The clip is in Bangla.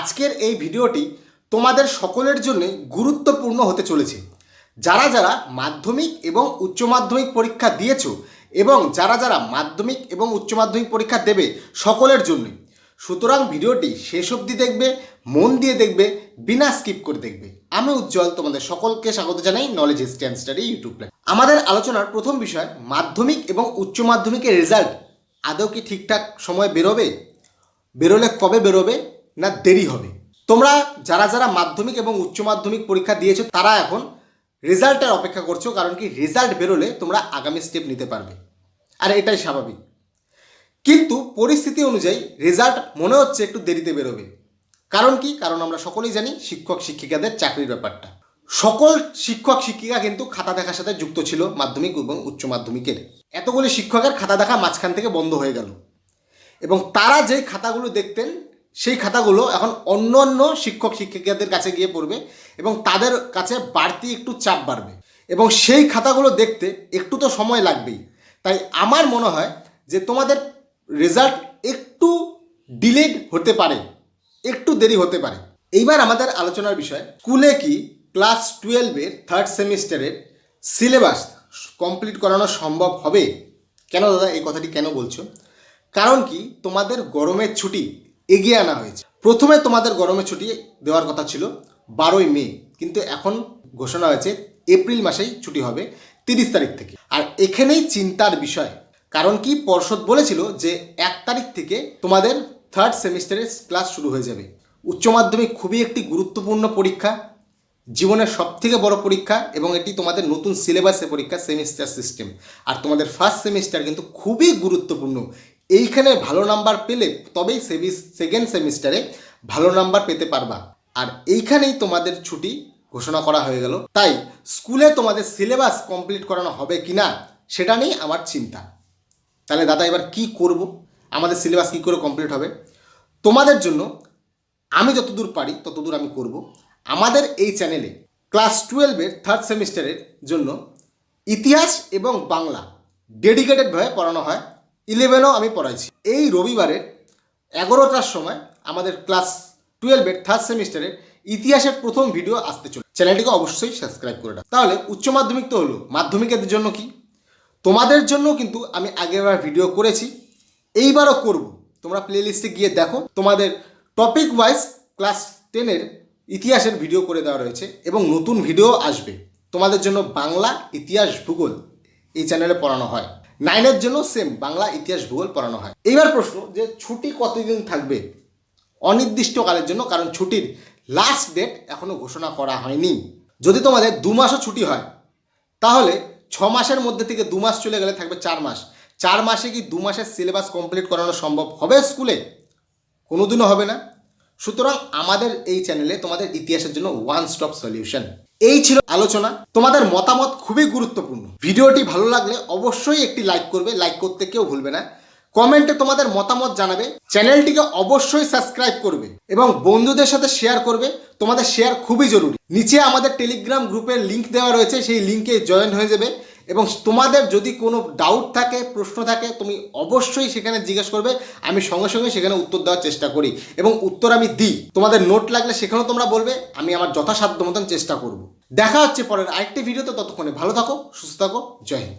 আজকের এই ভিডিওটি তোমাদের সকলের জন্য গুরুত্বপূর্ণ হতে চলেছে। যারা যারা মাধ্যমিক এবং উচ্চ মাধ্যমিক পরীক্ষা দিয়েছ এবং যারা যারা মাধ্যমিক এবং উচ্চ মাধ্যমিক পরীক্ষা দেবে সকলের জন্যই সুতরাং ভিডিওটি শেষ অবধি দেখবে, মন দিয়ে দেখবে, বিনা স্কিপ করে দেখবে। আমি উজ্জ্বল, তোমাদের সকলকে স্বাগত জানাই নলেজ স্ট্যান্ড স্টাডি ইউটিউব আমাদের আলোচনার প্রথম বিষয়, মাধ্যমিক এবং উচ্চ মাধ্যমিকের রেজাল্ট আদৌ কি ঠিকঠাক সময় বেরোবে? বেরোলে কবে বেরোবে? না দেরি হবে? তোমরা যারা যারা মাধ্যমিক এবং উচ্চ মাধ্যমিক পরীক্ষা দিয়েছ, তারা এখন রেজাল্টের অপেক্ষা করছ, কারণ কি রেজাল্ট বেরোলে তোমরা আগামী স্টেপ নিতে পারবে। আর এটাই স্বাভাবিক। কিন্তু পরিস্থিতি অনুযায়ী রেজাল্ট মনে হচ্ছে একটু দেরিতে বেরোবে। কারণ কি? কারণ আমরা সকলেই জানি শিক্ষক শিক্ষিকাদের চাকরির ব্যাপারটা। সকল শিক্ষক শিক্ষিকা কিন্তু খাতা দেখার সাথে যুক্ত ছিল মাধ্যমিক এবং উচ্চ মাধ্যমিকের। এতগুলি শিক্ষকের খাতা দেখা মাঝখান থেকে বন্ধ হয়ে গেল। এবং তারা যেই খাতাগুলো দেখতেন সেই খাতাগুলো এখন অন্য অন্য শিক্ষক, শিক্ষিকাদের কাছে গিয়ে পড়বে এবং তাদের কাছে বাড়তি একটু চাপ বাড়বে। এবং সেই খাতাগুলো দেখতে একটু তো সময় লাগবেই। তাই আমার মনে হয় যে তোমাদের রেজাল্ট একটু ডিলেড হতে পারে, একটু দেরি হতে পারে। এইবার আমাদের আলোচনার বিষয়, স্কুলে কি ক্লাস টুয়েলভের থার্ড সেমিস্টারের সিলেবাস কমপ্লিট করানো সম্ভব হবে? কেন দাদা এই কথাটি কেন বলছো? কারণ কি তোমাদের গরমের ছুটি এগিয়ে আনা হয়েছে। প্রথমে তোমাদের গরমে ছুটি দেওয়ার কথা ছিল, বারোই মে। কিন্তু এখন ঘোষণা হয়েছে, এপ্রিল মাসেই ছুটি হবে, তিরিশ তারিখ থেকে। আর এখানেই চিন্তার বিষয়, কারণ কি পর্ষদ বলেছিল যে এক তারিখ থেকে তোমাদের থার্ড সেমিস্টারের ক্লাস শুরু হয়ে যাবে। উচ্চ মাধ্যমিক খুবই একটি গুরুত্বপূর্ণ পরীক্ষা, জীবনের সব থেকে বড় পরীক্ষা এবং এটি তোমাদের নতুন সিলেবাসের পরীক্ষা সেমিস্টার সিস্টেম আর তোমাদের ফার্স্ট সেমিস্টার কিন্তু খুবই গুরুত্বপূর্ণ। এইখানে ভালো নাম্বার পেলে তবেই সেকেন্ড সেমিস্টারে ভালো নাম্বার পেতে পারবা। আর এইখানেই তোমাদের ছুটি ঘোষণা করা হয়ে গেল। তাই স্কুলে তোমাদের সিলেবাস কমপ্লিট করানো হবে কি না সেটা নিয়েই আমার চিন্তা। তাহলে দাদা, এবার কি করব? আমাদের সিলেবাস কী করে কমপ্লিট হবে? তোমাদের জন্য আমি যতদূর পারি, ততদূর আমি করব। আমাদের এই চ্যানেলে ক্লাস টুয়েলভের থার্ড সেমিস্টারের জন্য ইতিহাস এবং বাংলা ডেডিকেটেডভাবে পড়ানো হয়। ইলেভেনও আমি পড়াইছি। এই রবিবারের এগারোটার সময় আমাদের ক্লাস টুয়েলভের থার্ড সেমিস্টারের ইতিহাসের প্রথম ভিডিও আসতে চলে চ্যানেলটিকে অবশ্যই সাবস্ক্রাইব করে রাখ। তাহলে উচ্চ মাধ্যমিক তো হলো, মাধ্যমিকের জন্য কি? তোমাদের জন্য কিন্তু আমি আগেরবার ভিডিও করেছি। এইবারও করব। তোমরা প্লেলিস্টে গিয়ে দেখো। তোমাদের টপিক ওয়াইজ ক্লাস টেনের ইতিহাসের ভিডিও করে দেওয়া রয়েছে এবং নতুন ভিডিও আসবে। তোমাদের জন্য বাংলা ইতিহাস ভূগোল এই চ্যানেলে পড়ানো হয়। নাইনের জন্য সেম বাংলা ইতিহাস ভূগোল পড়ানো হয়। এইবার প্রশ্ন যে ছুটি কতদিন থাকবে? অনির্দিষ্টকালের জন্য, কারণ ছুটির লাস্ট ডেট এখনও ঘোষণা করা হয়নি। যদি তোমাদের দু মাসও ছুটি হয়, তাহলে ছ মাসের মধ্যে থেকে দু মাস চলে গেলে থাকবে চার মাস। চার মাসে কি দু মাসের সিলেবাস কমপ্লিট করানো সম্ভব হবে স্কুলে? কোনোদিনও হবে না। সুতরাং আমাদের এই চ্যানেলে তোমাদের ইতিহাসের জন্য ওয়ান স্টপ সলিউশন এই ছিল আলোচনা। তোমাদের মতামত খুবই গুরুত্বপূর্ণ। ভিডিওটি ভালো লাগলে অবশ্যই একটি লাইক করবে। লাইক করতে কেউ ভুলবে না। কমেন্টে তোমাদের মতামত জানাবে। চ্যানেলটিকে অবশ্যই সাবস্ক্রাইব করবে এবং বন্ধুদের সাথে শেয়ার করবে। তোমাদের শেয়ার খুবই জরুরি। নিচে আমাদের টেলিগ্রাম গ্রুপের লিংক দেওয়া রয়েছে। সেই লিঙ্কে জয়েন হয়ে যাবে। এবং তোমাদের যদি কোনো ডাউট থাকে, প্রশ্ন থাকে, তুমি অবশ্যই সেখানে জিজ্ঞেস করবে, আমি সঙ্গে সঙ্গে সেখানে উত্তর দেওয়ার চেষ্টা করি এবং উত্তর আমি দিই। তোমাদের নোট লাগলে সেখানেও তোমরা বলবে, আমি আমার যথাসাধ্য মতন চেষ্টা করব। দেখা হচ্ছে পরের আরেকটি ভিডিওতে ততক্ষণে ভালো থাকো, সুস্থ থাকো, জয় হিন্দ।